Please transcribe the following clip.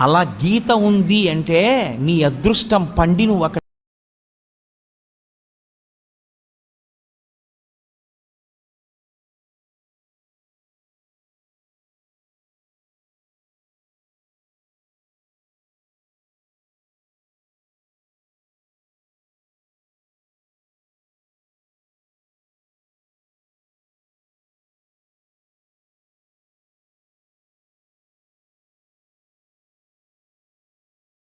అలా గీత ఉంది అంటే నీ అదృష్టం పండి నువ్వు అక్కడ